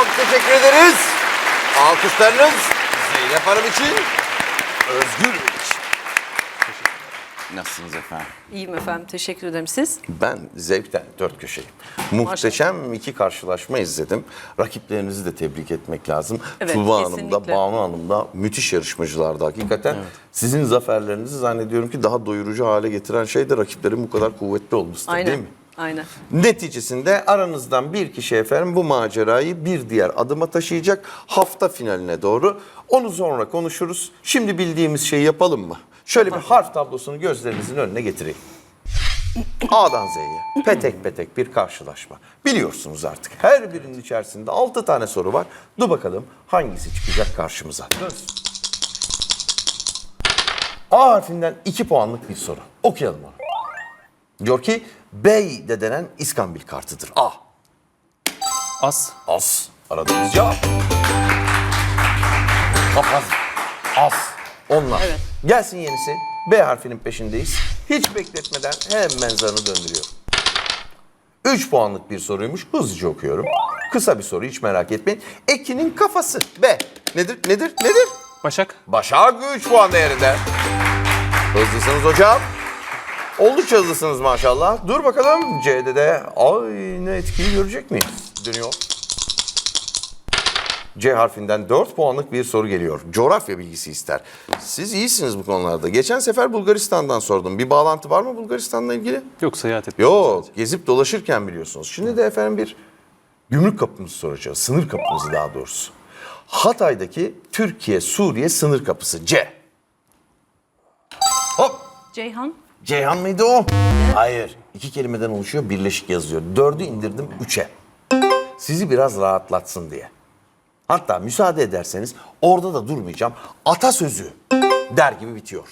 Çok teşekkür ederiz. Alkışlarınız Zeynep Hanım için, Özgür Bey için. Nasılsınız efendim? İyiyim efendim. Teşekkür ederim. Siz? Ben zevkten dört köşeyim. Muhteşem iki karşılaşma izledim. Rakiplerinizi de tebrik etmek lazım. Evet, Tuğba Hanım da, kesinlikle. Banu Hanım da müthiş yarışmacılardı hakikaten. Sizin zaferlerinizi zannediyorum ki daha doyurucu hale getiren şey de rakiplerin bu kadar kuvvetli Aynen. değil mi? Aynen. Neticesinde aranızdan bir kişi efendim bu macerayı bir diğer adıma taşıyacak hafta finaline doğru. Onu sonra konuşuruz. Şimdi bildiğimiz şeyi yapalım mı? Şöyle bir harf tablosunu gözlerinizin önüne getireyim. A'dan Z'ye petek petek bir karşılaşma. Biliyorsunuz artık her birinin içerisinde 6 tane soru var. Dur bakalım hangisi çıkacak karşımıza. Dönsün. A harfinden 2 puanlık bir soru. Okuyalım onu. Diyor ki Bey de denen iskambil kartıdır. A. As. As. Aradığımız cevap. Papaz. As. Onlar. Evet. Gelsin yenisi. B harfinin peşindeyiz. Hiç bekletmeden hemen zarını döndürüyorum. 3 puanlık bir soruymuş. Hızlıca okuyorum. Kısa bir soru hiç merak etmeyin. Ekin'in kafası. B. Nedir? Nedir? Nedir? Başak. Başak 3 puan değerinde. Hızlısınız hocam. Oldukça hızlısınız maşallah. Dur bakalım C'de de aynı etkiyi görecek miyiz? Dönüyor. C harfinden 4 puanlık bir soru geliyor. Coğrafya bilgisi ister. Siz iyisiniz bu konularda. Geçen sefer Bulgaristan'dan sordum. Bir bağlantı var mı Bulgaristan'la ilgili? Yok seyahat et. Yok. Gezip dolaşırken biliyorsunuz. Şimdi de efendim bir gümrük kapımızı soracağız. Sınır kapımızı daha doğrusu. Hatay'daki Türkiye-Suriye sınır kapısı C. Hop. Ceyhan. Ceyhan mıydı o? Hayır. İki kelimeden oluşuyor, birleşik yazıyor. Dördü indirdim üçe. Sizi biraz rahatlatsın diye. Hatta müsaade ederseniz orada da durmayacağım. Atasözü der gibi bitiyor.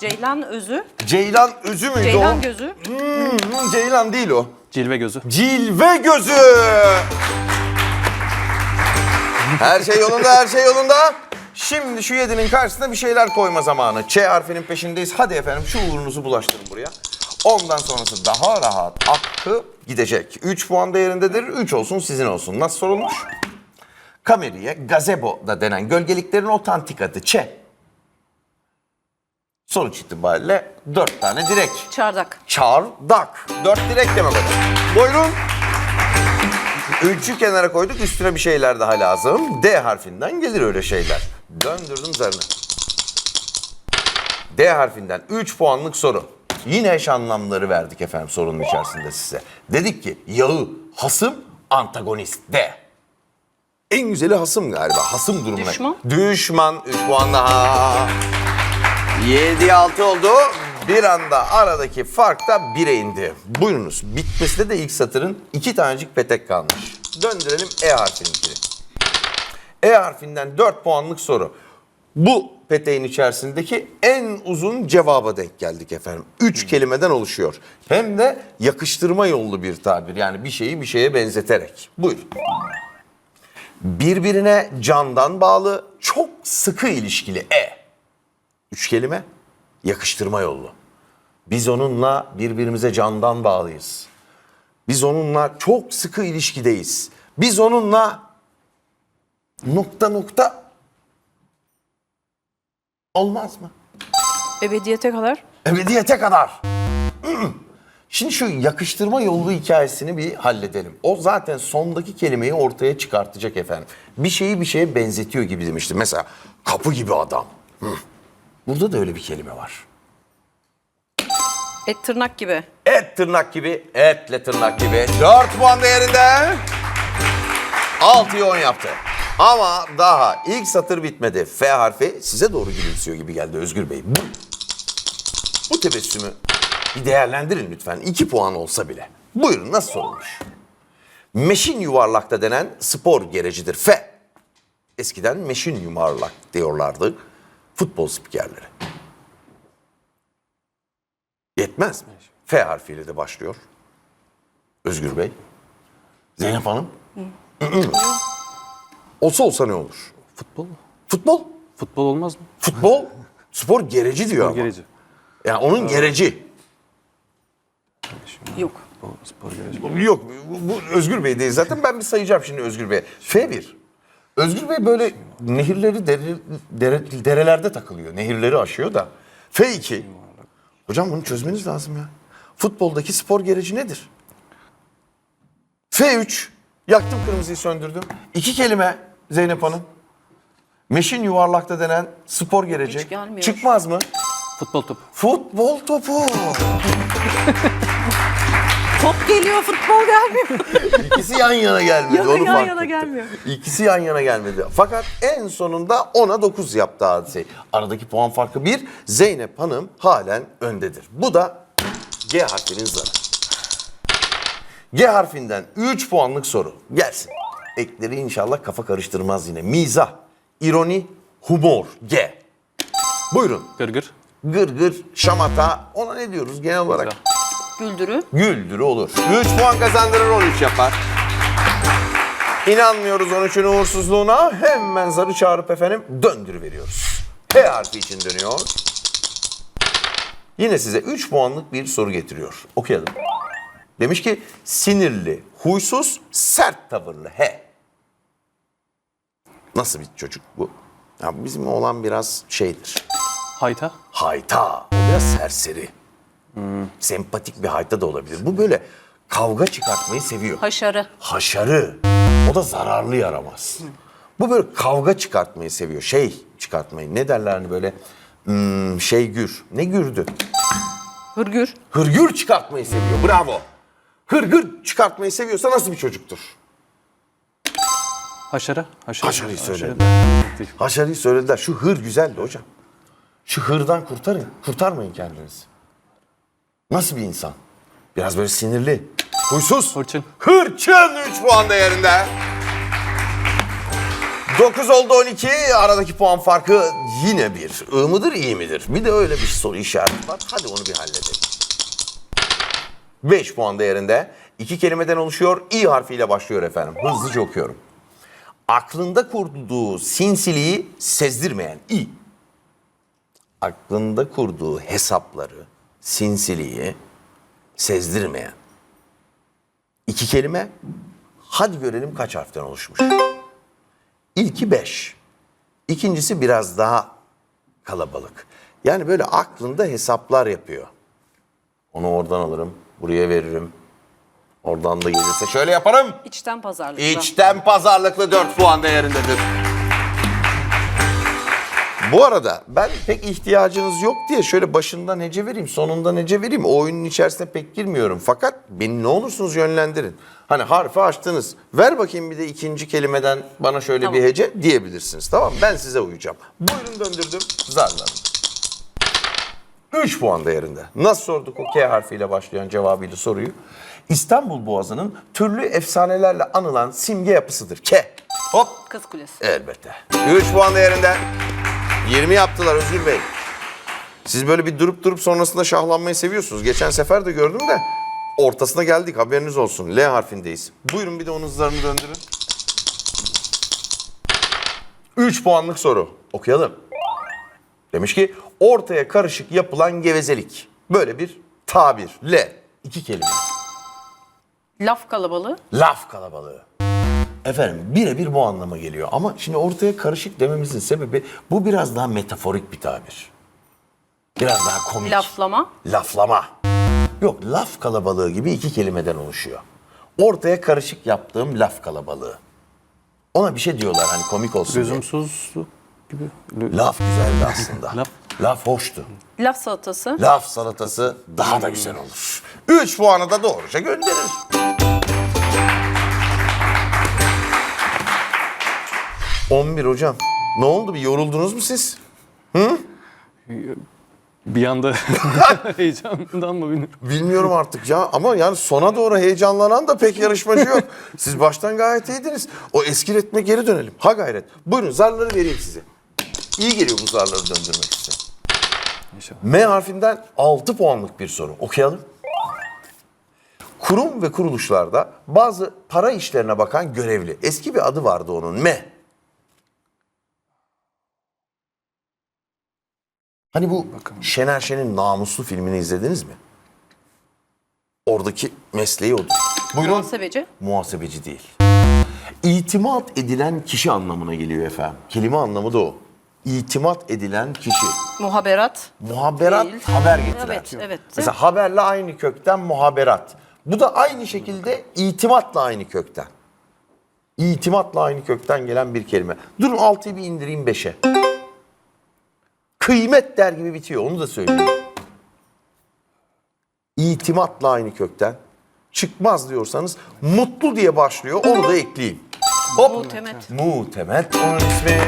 Ceylan özü. Ceylan özü müydü Ceylan o? gözü. Hmm, Ceylan değil o. Cilve gözü. Cilve gözü. Her şey yolunda, her şey yolunda. Şimdi şu yedinin karşısına bir şeyler koyma zamanı. Ç harfinin peşindeyiz. Hadi efendim şu uğrunuzu bulaştırın buraya. Ondan sonrası daha rahat akıp gidecek. 3 puan değerindedir. 3 olsun sizin olsun. Nasıl sorulmuş? Kameriye gazebo da denen gölgeliklerin otantik adı Ç. Sonuç itibariyle 4 tane direk. Çardak. Çardak. Dört direk demek o. Buyurun. Üçü kenara koyduk. Üstüne bir şeyler daha lazım. D harfinden gelir öyle şeyler. Döndürdüm zarını. D harfinden 3 puanlık soru. Yine eş anlamları verdik efendim sorunun içerisinde size. Dedik ki yağı, hasım, antagonist. D. En güzeli hasım galiba. Hasım durumuna. Düşman. Düşman. 3 puan daha. 7 6 oldu. Bir anda aradaki fark da 1'e indi. Buyurunuz. Bitmesinde de ilk satırın iki tanecik petek kalmış. Döndürelim E harfininkini. E harfinden 4 puanlık soru. Bu peteğin içerisindeki en uzun cevaba denk geldik efendim. 3 kelimeden oluşuyor. Hem de yakıştırma yollu bir tabir. Yani bir şeyi bir şeye benzeterek. Buyurun. Birbirine candan bağlı, çok sıkı ilişkili E. Üç kelime yakıştırma yollu. Biz onunla birbirimize candan bağlıyız. Biz onunla çok sıkı ilişkideyiz. Biz onunla nokta nokta olmaz mı? Ebediyete kadar. Ebediyete kadar. Şimdi şu yakıştırma yollu hikayesini bir halledelim. O zaten sondaki kelimeyi ortaya çıkartacak efendim. Bir şeyi bir şeye benzetiyor gibi demiştim. Mesela kapı gibi adam. Hı. Burada da öyle bir kelime var. Et tırnak gibi. Et tırnak gibi, etle tırnak gibi. 4 puan değerinde. 6'yı 10 yaptı. Ama daha ilk satır bitmedi. F harfi size doğru gülümsüyor gibi geldi Özgür Bey. Bu, bu tebessümü bir değerlendirin lütfen. 2 puan olsa bile. Buyurun nasıl olmuş? Meşin yuvarlakta denen spor gerecidir. F. Eskiden meşin yuvarlak diyorlardı futbol spikerleri. Yetmez mi? F harfiyle de başlıyor. Özgür Bey. Zeynep Hanım. olsa olsa ne olur? Futbol. Futbol. Futbol olmaz mı? Futbol spor gereci diyor ama. Gereci. Yani onun gereci. Yok. O spor gereci. Yok bu, bu Özgür Bey değil zaten ben bir sayacağım şimdi Özgür Bey. F1. Özgür Bey böyle nehirleri dere, dere- derelerde takılıyor. Nehirleri aşıyor da. F2. Hocam bunu çözmeniz lazım ya. Futboldaki spor gereci nedir? F3. Yaktım kırmızıyı söndürdüm. İki kelime Zeynep Hanım. Meşin yuvarlakta denen spor gereci. Gelmiyor. Çıkmaz mı? Futbol topu. Futbol topu. Top geliyor futbol gelmiyor. İkisi yan yana gelmedi. Yana- onu yan fark yana ettim. gelmiyor. İkisi yan yana gelmedi. Fakat en sonunda 10'a 9 yaptı hadise. Aradaki puan farkı 1. Zeynep Hanım halen öndedir. Bu da G harfinin zarı. G harfinden 3 puanlık soru. Gelsin. Ekleri inşallah kafa karıştırmaz yine. Mizah, ironi, humor. G. Buyurun. Gırgır. Gır gır, şamata. Ona ne diyoruz genel olarak? Güzel. Güldürü. Güldürü olur. 3 puan kazandırır 13 yapar. İnanmıyoruz 13'ün uğursuzluğuna. Hemen zarı çağırıp efendim döndürüveriyoruz. H harfi için dönüyor. Yine size 3 puanlık bir soru getiriyor. Okuyalım. Demiş ki sinirli, huysuz, sert tavırlı H. Nasıl bir çocuk bu? Ya bizim oğlan biraz şeydir. Hayta. Hayta. O biraz serseri. Sempatik bir hayta da olabilir. Bu böyle kavga çıkartmayı seviyor. Haşarı. Haşarı. O da zararlı yaramaz. Bu böyle kavga çıkartmayı seviyor. Şey çıkartmayı. Ne derler hani böyle hmm, şey gür. Ne gürdü? Hırgür. Hırgür çıkartmayı seviyor. Bravo. Hırgür çıkartmayı seviyorsa nasıl bir çocuktur? Haşara. Haşara. Haşarıyı söyle. Haşarı. Haşarıyı söylediler. Şu hır güzeldi hocam. Şu hırdan kurtarın. Kurtarmayın kendinizi. Nasıl bir insan? Biraz böyle sinirli. Huysuz. Hırçın. Hırçın 3 puan değerinde. 9 oldu 12. Aradaki puan farkı yine bir. I mıdır iyi midir? Bir de öyle bir soru işareti var. Hadi onu bir halledelim. 5 puan değerinde. İki kelimeden oluşuyor. İ harfiyle başlıyor efendim. Hızlıca okuyorum. Aklında kurduğu sinsiliği sezdirmeyen İ. Aklında kurduğu hesapları, sinsiliği sezdirmeyen. İki kelime. Hadi görelim kaç harften oluşmuş. İlki beş. İkincisi biraz daha kalabalık. Yani böyle aklında hesaplar yapıyor. Onu oradan alırım, buraya veririm. Oradan da gelirse şöyle yaparım. İçten pazarlıklı. İçten pazarlıklı 4 puan değerindedir. Bu arada ben pek ihtiyacınız yok diye şöyle başından nece vereyim, sonunda nece vereyim. O oyunun içerisine pek girmiyorum. Fakat beni ne olursunuz yönlendirin. Hani harfi açtınız. Ver bakayım bir de ikinci kelimeden bana şöyle Tamam. bir hece diyebilirsiniz. Tamam mı? Ben size uyacağım. Buyurun döndürdüm. Zarlarım. 3 puan değerinde. Nasıl sorduk o K harfiyle başlayan cevabıyla soruyu? İstanbul Boğazı'nın türlü efsanelerle anılan simge yapısıdır. K. Hop. Kız kulesi. Elbette. 3 puan değerinde. 20 yaptılar Özgür Bey. Siz böyle bir durup durup sonrasında şahlanmayı seviyorsunuz. Geçen sefer de gördüm de ortasına geldik haberiniz olsun. L harfindeyiz. Buyurun bir de onun hızlarını döndürün. 3 puanlık soru. Okuyalım. Demiş ki ortaya karışık yapılan gevezelik. Böyle bir tabir. L. iki kelime. Laf kalabalığı. Laf kalabalığı. Efendim birebir bu anlama geliyor. Ama şimdi ortaya karışık dememizin sebebi bu biraz daha metaforik bir tabir. Biraz daha komik. Laflama. Laflama. Yok laf kalabalığı gibi iki kelimeden oluşuyor. Ortaya karışık yaptığım laf kalabalığı. Ona bir şey diyorlar hani komik olsun diye. Lüzumsuzluk gibi. Lü- Laf güzeldi aslında. Laf. Laf hoştu. Laf salatası. Laf salatası daha da güzel olur. 3 puanı da doğruca gönderir. On bir hocam. Ne oldu bir yoruldunuz mu siz? Bir anda heyecandan mı bilmiyorum. Bilmiyorum artık ya ama yani sona doğru heyecanlanan da pek yarışmacı yok. Siz baştan gayet iyiydiniz. O eski ritme geri dönelim. Ha gayret. Buyurun zarları vereyim size. İyi geliyor bu zarları döndürmek. İnşallah. M harfinden 6 puanlık bir soru. Okuyalım. Kurum ve kuruluşlarda bazı para işlerine bakan görevli. Eski bir adı vardı onun. M. Hani bu Şener Şen'in Namuslu filmini izlediniz mi? Oradaki mesleği odur. Buyurun. Muhasebeci. Muhasebeci değil. İtimat edilen kişi anlamına geliyor efendim. Kelime anlamı da o. İtimat edilen kişi. Muhaberat. Muhaberat Değil. haber getiren. Evet, evet. Mesela haberle aynı kökten muhaberat. Bu da aynı şekilde itimatla aynı kökten. İtimatla aynı kökten gelen bir kelime. Durun 6'yı bir indireyim 5'e. Kıymet der gibi bitiyor onu da söyleyeyim. İtimatla aynı kökten. Çıkmaz diyorsanız mutlu diye başlıyor onu da ekleyeyim. Hop. Muhtemet. Muhtemet onun ismi.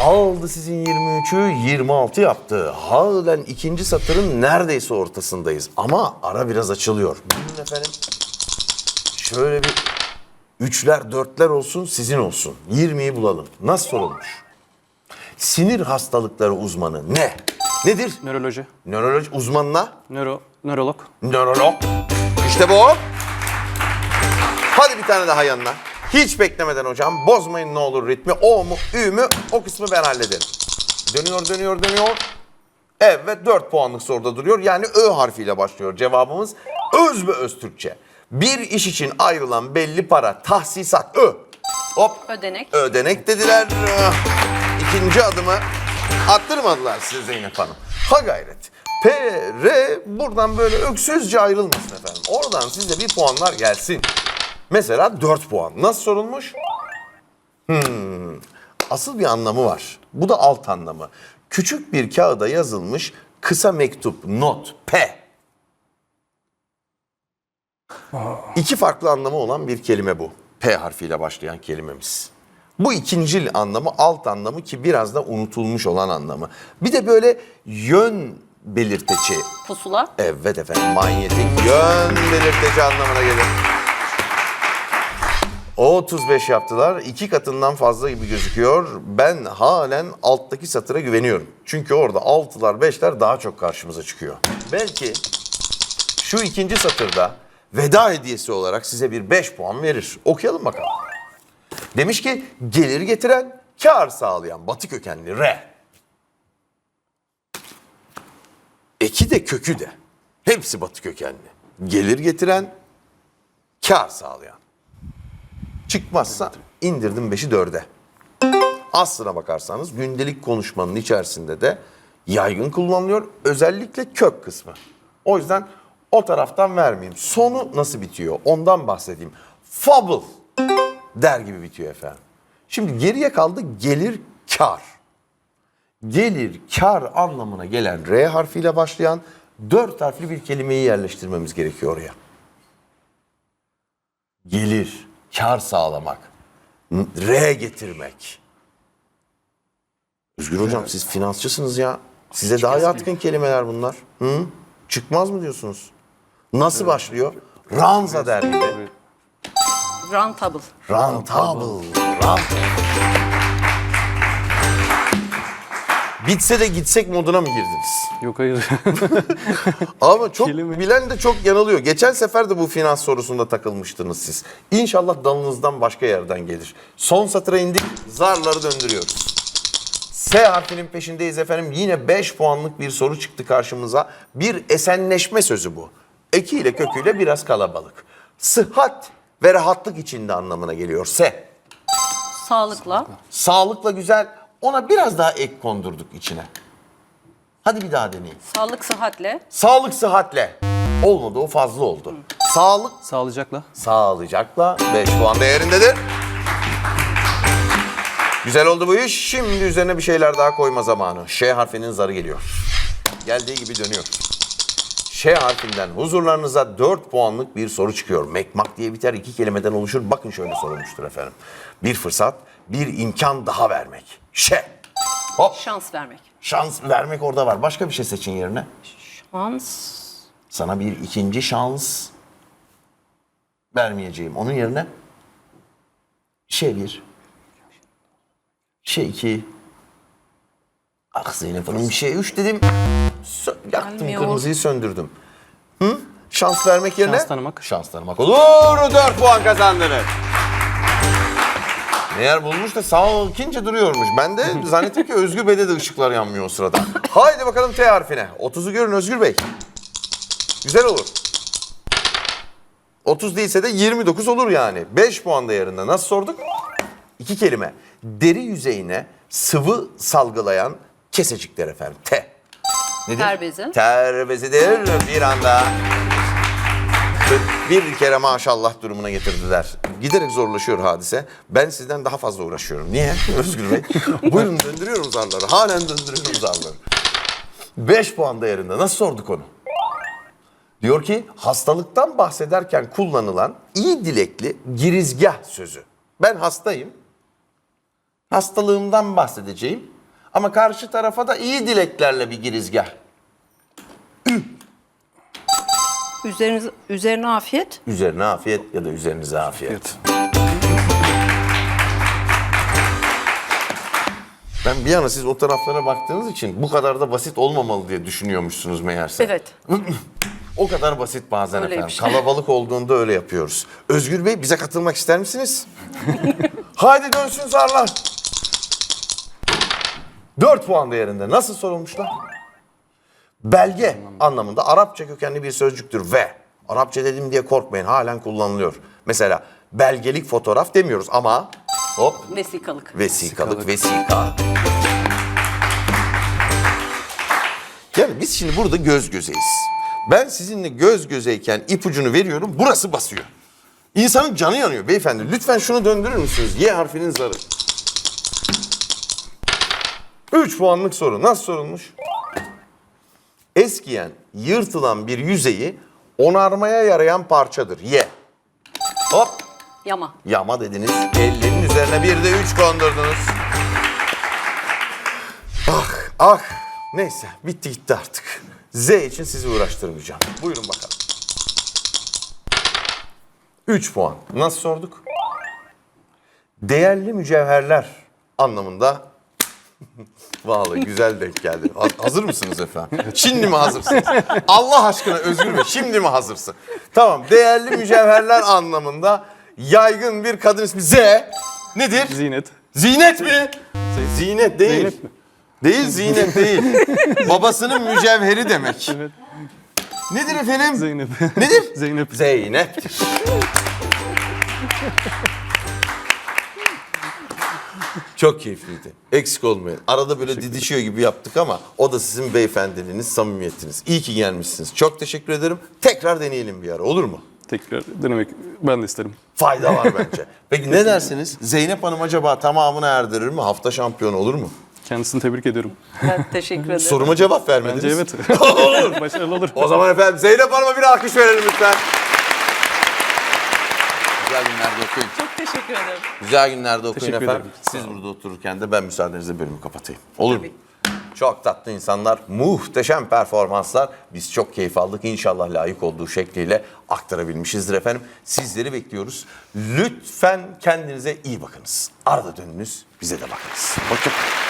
Aldı sizin 23'ü 26 yaptı. Halen ikinci satırın neredeyse ortasındayız. Ama ara biraz açılıyor. Buyurun efendim. Şöyle bir üçler dörtler olsun sizin olsun. 20'yi bulalım. Nasıl sorulmuş? Sinir hastalıkları uzmanı ne? Nedir? Nöroloji. Nöroloji uzmanına Nöro, nörolog. Nörolog. İşte bu. Hadi bir tane daha yanına. Hiç beklemeden hocam. Bozmayın ne olur ritmi. O mu, ü mü o kısmı ben hallederim. Dönüyor, dönüyor, dönüyor. Evet 4 puanlık soruda duruyor. Yani Ö harfiyle başlıyor cevabımız. Öz ve öz Türkçe. Bir iş için ayrılan belli para, tahsisat, Ö. Hop. Ödenek. Ödenek dediler. İkinci adımı attırmadılar size Zeynep Hanım. Ha gayret. P, R buradan böyle öksüzce ayrılmasın efendim. Oradan size bir puanlar gelsin. Mesela 4 puan. Nasıl sorulmuş? Hmm. Asıl bir anlamı var. Bu da alt anlamı. Küçük bir kağıda yazılmış kısa mektup, not, P. İki farklı anlamı olan bir kelime bu. P harfiyle başlayan kelimemiz. Bu ikincil anlamı, alt anlamı ki biraz da unutulmuş olan anlamı. Bir de böyle yön belirteci. Pusula. Evet efendim, manyetik yön belirteci anlamına gelir. O 35 yaptılar. iki katından fazla gibi gözüküyor. Ben halen alttaki satıra güveniyorum. Çünkü orada altılar, beşler daha çok karşımıza çıkıyor. Belki şu ikinci satırda veda hediyesi olarak size bir 5 puan verir. Okuyalım bakalım. Demiş ki gelir getiren, kar sağlayan batı kökenli R. Eki de kökü de. Hepsi batı kökenli. Gelir getiren, kar sağlayan. Çıkmazsa indirdim 5'i 4'e. Aslına bakarsanız gündelik konuşmanın içerisinde de yaygın kullanılıyor. Özellikle kök kısmı. O yüzden o taraftan vermeyeyim. Sonu nasıl bitiyor ondan bahsedeyim. Fable der gibi bitiyor efendim. Şimdi geriye kaldı gelir kar. Gelir kar anlamına gelen R harfiyle başlayan dört harfli bir kelimeyi yerleştirmemiz gerekiyor oraya gelir, kar sağlamak, R getirmek. Özgür hocam siz finansçısınız ya. Size daha yatkın kelimeler bunlar. Hı? Çıkmaz mı diyorsunuz? Nasıl başlıyor? Ranza der gibi. Rentable. Rentable. Rant. Bitse de gitsek moduna mı girdiniz? Yok hayır. Ama çok Kelime. bilen de çok yanılıyor. Geçen sefer de bu finans sorusunda takılmıştınız siz. İnşallah dalınızdan başka yerden gelir. Son satıra indik, zarları döndürüyoruz. S harfinin peşindeyiz efendim. Yine 5 puanlık bir soru çıktı karşımıza. Bir esenleşme sözü bu. Ekiyle köküyle biraz kalabalık. Sıhhat ve rahatlık içinde anlamına geliyor. S. Sağlıkla. Sağlıkla güzel. Ona biraz daha ek kondurduk içine. Hadi bir daha deneyin. Sağlık sıhhatle. Sağlık sıhhatle. Olmadı o fazla oldu. Sağlık Sağlıcakla. sağlıcakla 5 puan değerindedir. Güzel oldu bu iş. Şimdi üzerine bir şeyler daha koyma zamanı. Ş harfinin zarı geliyor. Geldiği gibi dönüyor. Ş harfinden huzurlarınıza 4 puanlık bir soru çıkıyor. Mekmak diye biter iki kelimeden oluşur. Bakın şöyle sorulmuştur efendim. Bir fırsat, bir imkan daha vermek. Ş. Hop. Şans vermek. Şans vermek orada var. Başka bir şey seçin yerine. Şans. Sana bir ikinci şans vermeyeceğim. Onun yerine şey bir, şey iki, ah Zeynep Hanım şey üç dedim. Sö- yaktım Gelmiyor. kırmızıyı söndürdüm. Hı? Şans vermek yerine? Şans tanımak. Şans tanımak olur. Dört puan kazandınız. Meğer bulmuş da sakince duruyormuş. Ben de zannettim ki Özgür Bey'de de ışıklar yanmıyor o sırada. Haydi bakalım T harfine. 30'u görün Özgür Bey. Güzel olur. 30 değilse de 29 olur yani. 5 puan değerinde. Nasıl sorduk? İki kelime. Deri yüzeyine sıvı salgılayan kesecikler efendim. T. Nedir? Ter bezi. Ter bezidir bir anda. Bir kere maşallah durumuna getirdiler. Giderek zorlaşıyor hadise. Ben sizden daha fazla uğraşıyorum. Niye? Özgür Bey. Buyurun döndürüyorum zarları. Halen döndürüyorum zarları. 5 puan değerinde. Nasıl sorduk onu? Diyor ki hastalıktan bahsederken kullanılan iyi dilekli girizgah sözü. Ben hastayım. Hastalığımdan bahsedeceğim. Ama karşı tarafa da iyi dileklerle bir girizgah. Üzeriniz, üzerine afiyet. Üzerine afiyet ya da üzerinize afiyet. Ben bir yana siz o taraflara baktığınız için bu kadar da basit olmamalı diye düşünüyormuşsunuz meğerse. Evet. O kadar basit bazen Öyleymiş. efendim. Kalabalık olduğunda öyle yapıyoruz. Özgür Bey bize katılmak ister misiniz? Haydi dönsün zarlar. 4 puan değerinde. Nasıl sorulmuşlar? Belge anlamında Arapça kökenli bir sözcüktür ve Arapça dedim diye korkmayın halen kullanılıyor. Mesela belgelik fotoğraf demiyoruz ama hop Vesikalık. vesikalık, vesika. Yani biz şimdi burada göz gözeyiz. Ben sizinle göz gözeyken ipucunu veriyorum, burası basıyor. İnsanın canı yanıyor beyefendi. Lütfen şunu döndürür müsünüz? Y harfinin zarı. 3 puanlık soru. Nasıl sorulmuş? Eskiyen, yırtılan bir yüzeyi onarmaya yarayan parçadır. Y. Hop. Yama. Yama dediniz. 50'nin üzerine bir de 3 kondurdunuz. Ah ah. Neyse bitti gitti artık. Z için sizi uğraştırmayacağım. Buyurun bakalım. 3 puan. Nasıl sorduk? Değerli mücevherler anlamında Vallahi güzel denk geldi. Ha- Hazır mısınız efendim? Şimdi mi hazırsınız? Allah aşkına Özgür Bey şimdi mi hazırsın? Tamam. Değerli mücevherler anlamında yaygın bir kadın ismi Z. Nedir? Zinet. Zinet mi? Zinet değil. Zeynep mi? Değil zinet değil. Babasının mücevheri demek. Evet. Nedir efendim? Zeynep. Nedir? Zeynep. Zeynep'tir. Çok keyifliydi. Eksik olmayın. Arada böyle didişiyor gibi yaptık ama o da sizin beyefendiliğiniz, samimiyetiniz. İyi ki gelmişsiniz. Çok teşekkür ederim. Tekrar deneyelim bir ara olur mu? Tekrar denemek ben de isterim. Fayda var bence. Peki ne dersiniz? Zeynep Hanım acaba tamamını erdirir mi? Hafta şampiyonu olur mu? Kendisini tebrik ediyorum. Ben teşekkür ederim. Soruma cevap vermediniz. Bence evet. Başarılı olur. O zaman efendim Zeynep Hanım'a bir alkış verelim lütfen. Güzel günlerde okuyun. Çok teşekkür ederim. Güzel günlerde okuyun Teşekkür efendim. ederim. Siz burada otururken de ben müsaadenizle bölümü kapatayım. Olur mu? Çok tatlı insanlar, muhteşem performanslar. Biz çok keyif aldık. İnşallah layık olduğu şekliyle aktarabilmişizdir efendim. Sizleri bekliyoruz. Lütfen kendinize iyi bakınız. Arada dönünüz, bize de bakınız. Hoşçakalın.